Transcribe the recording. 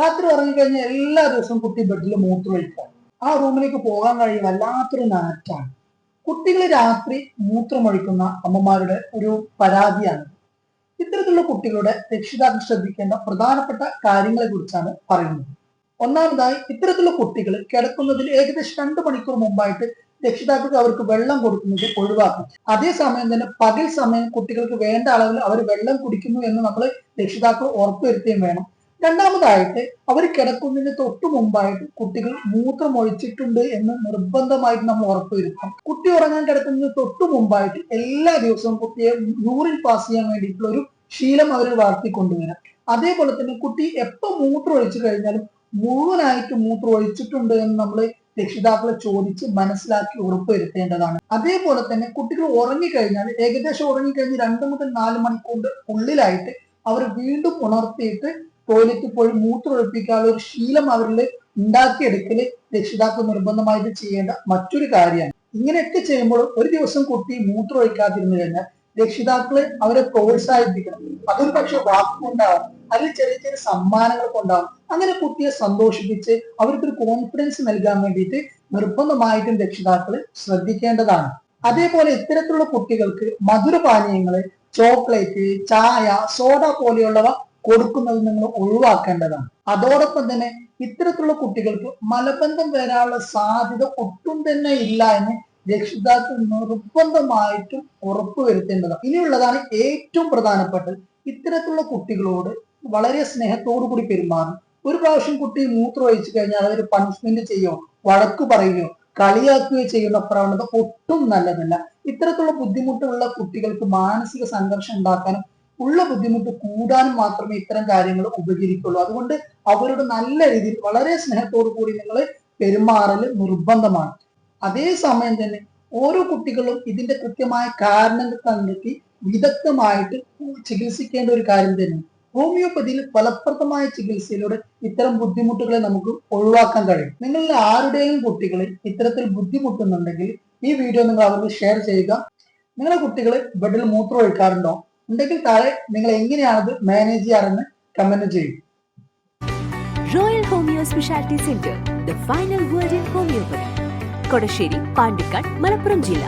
രാത്രി ഉറങ്ങിക്കഴിഞ്ഞാൽ എല്ലാ ദിവസവും കുട്ടി ബെഡിൽ മൂത്രമൊഴിക്കാം ആ റൂമിലേക്ക് പോകാൻ കഴിയും വല്ലാത്തൊരു നാറ്റാണ്. കുട്ടികൾ രാത്രി മൂത്രമൊഴിക്കുന്ന അമ്മമാരുടെ ഒരു പരാതിയാണ്. ഇത്തരത്തിലുള്ള കുട്ടികളുടെ രക്ഷിതാക്കൾ ശ്രദ്ധിക്കേണ്ട പ്രധാനപ്പെട്ട കാര്യങ്ങളെ കുറിച്ചാണ് പറയുന്നത്. ഒന്നാമതായി ഇത്തരത്തിലുള്ള കുട്ടികൾ കിടക്കുന്നതിൽ ഏകദേശം രണ്ട് മണിക്കൂർ മുമ്പായിട്ട് രക്ഷിതാക്കൾക്ക് അവർക്ക് വെള്ളം കൊടുക്കുന്നത് ഒഴിവാക്കും. അതേസമയം തന്നെ പകൽ സമയം കുട്ടികൾക്ക് വേണ്ട അളവിൽ അവർ വെള്ളം കുടിക്കുന്നു എന്ന് നമ്മൾ രക്ഷിതാക്കൾ ഉറപ്പുവരുത്തുകയും വേണം. രണ്ടാമതായിട്ട് അവർ കിടക്കുന്നതിന് തൊട്ടു മുമ്പായിട്ട് കുട്ടികൾ മൂത്രം ഒഴിച്ചിട്ടുണ്ട് എന്ന് നിർബന്ധമായിട്ട് നമ്മൾ ഉറപ്പുവരുത്തണം കുട്ടി ഉറങ്ങാൻ കിടക്കുന്നതിന് തൊട്ടു മുമ്പായിട്ട് എല്ലാ ദിവസവും കുട്ടിയെ യൂറിൻ പാസ് ചെയ്യാൻ വേണ്ടിയിട്ടുള്ള ഒരു ശീലം അവർ വളർത്തിക്കൊണ്ടുവരാം. അതേപോലെ തന്നെ കുട്ടി എപ്പോ മൂത്രം ഒഴിച്ചു കഴിഞ്ഞാലും മുഴുവനായിട്ട് മൂത്രം ഒഴിച്ചിട്ടുണ്ട് എന്ന് നമ്മൾ രക്ഷിതാക്കളെ ചോദിച്ച് മനസ്സിലാക്കി ഉറപ്പുവരുത്തേണ്ടതാണ് അതേപോലെ തന്നെ കുട്ടികൾ ഉറങ്ങിക്കഴിഞ്ഞാൽ ഏകദേശം ഉറങ്ങിക്കഴിഞ്ഞ് രണ്ട് മുതൽ നാല് മണിക്കൂറിന്റെ ഉള്ളിലായിട്ട് അവർ വീണ്ടും ഉണർത്തിയിട്ട് ടോയ്ലറ്റിൽ പോയി മൂത്ര ഒഴിപ്പിക്കാനുള്ള ഒരു ശീലം അവരിൽ ഉണ്ടാക്കിയെടുക്കൽ രക്ഷിതാക്കൾ നിർബന്ധമായിട്ട് ചെയ്യേണ്ട മറ്റൊരു കാര്യമാണ്. ഇങ്ങനെയൊക്കെ ചെയ്യുമ്പോൾ ഒരു ദിവസം കുട്ടി മൂത്രമൊഴിക്കാതിരുന്നു കഴിഞ്ഞാൽ രക്ഷിതാക്കൾ അവരെ പ്രോത്സാഹിപ്പിക്കണം. അതൊരു പക്ഷെ വാക്കുകൊണ്ടാവാം അതിൽ ചെറിയ ചെറിയ സമ്മാനങ്ങൾ കൊണ്ടാവും. അങ്ങനെ കുട്ടിയെ സന്തോഷിപ്പിച്ച് അവർക്കൊരു കോൺഫിഡൻസ് നൽകാൻ വേണ്ടിയിട്ട് നിർബന്ധമായിട്ടും രക്ഷിതാക്കൾ ശ്രദ്ധിക്കേണ്ടതാണ്. അതേപോലെ ഇത്തരത്തിലുള്ള കുട്ടികൾക്ക് മധുരപാനീയങ്ങൾ ചോക്ലേറ്റ് ചായ സോഡ പോലെയുള്ളവ കൊടുക്കുന്നത് നിങ്ങൾ ഒഴിവാക്കേണ്ടതാണ്. അതോടൊപ്പം തന്നെ ഇത്തരത്തിലുള്ള കുട്ടികൾക്ക് മലബന്ധം വരാനുള്ള സാധ്യത ഒട്ടും തന്നെ ഇല്ല എന്ന് രക്ഷിതാക്കൾ നിർബന്ധമായിട്ടും ഉറപ്പുവരുത്തേണ്ടതാണ്. ഇനിയുള്ളതാണ് ഏറ്റവും പ്രധാനപ്പെട്ടത്. ഇത്തരത്തിലുള്ള കുട്ടികളോട് വളരെ സ്നേഹത്തോടു കൂടി പെരുമാറും ഒരു പ്രാവശ്യം കുട്ടി മൂത്രം ഒഴിച്ചു കഴിഞ്ഞാൽ അതൊരു പണിഷ്മെന്റ് ചെയ്യോ വഴക്ക് പറയുകയോ കളിയാക്കുകയോ ചെയ്യുന്ന പ്രവണത ഒട്ടും നല്ലതല്ല. ഇത്തരത്തിലുള്ള ബുദ്ധിമുട്ടുള്ള കുട്ടികൾക്ക് മാനസിക സംഘർഷം ഉണ്ടാക്കാനും ഉള്ള ബുദ്ധിമുട്ട് കൂടാൻ മാത്രമേ ഇത്തരം കാര്യങ്ങൾ ഉപകരിക്കുള്ളൂ. അതുകൊണ്ട് അവരോട് നല്ല രീതിയിൽ വളരെ സ്നേഹത്തോടു കൂടി നിങ്ങൾ പെരുമാറൽ നിർബന്ധമാണ്. അതേസമയം തന്നെ ഓരോ കുട്ടികളും ഇതിന്റെ കൃത്യമായ കാരണങ്ങൾ കണ്ടെത്തി വിദഗ്ധമായിട്ട് ചികിത്സിക്കേണ്ട ഒരു കാര്യം തന്നെ. ഹോമിയോപ്പതിയിൽ ഫലപ്രദമായ ചികിത്സയിലൂടെ ഇത്തരം ബുദ്ധിമുട്ടുകളെ നമുക്ക് ഒഴിവാക്കാൻ കഴിയും. നിങ്ങളിൽ ആരുടെയും കുട്ടികൾ ഇത്തരത്തിൽ ബുദ്ധിമുട്ടുന്നുണ്ടെങ്കിൽ ഈ വീഡിയോ നിങ്ങൾ അവർക്ക് ഷെയർ ചെയ്യുക. നിങ്ങളുടെ കുട്ടികൾ ബെഡിൽ മൂത്രം ഒഴിക്കാറുണ്ടോ ഉണ്ടെങ്കിൽ താഴെ നിങ്ങൾ എങ്ങനെയാണത് മാനേജ് ചെയ്യാറെന്ന് കമന്റ് ചെയ്യും. Royal homoeo speciality centre the final word in homoeopathy Kodassery Pandikkad Malappuram ജില്ല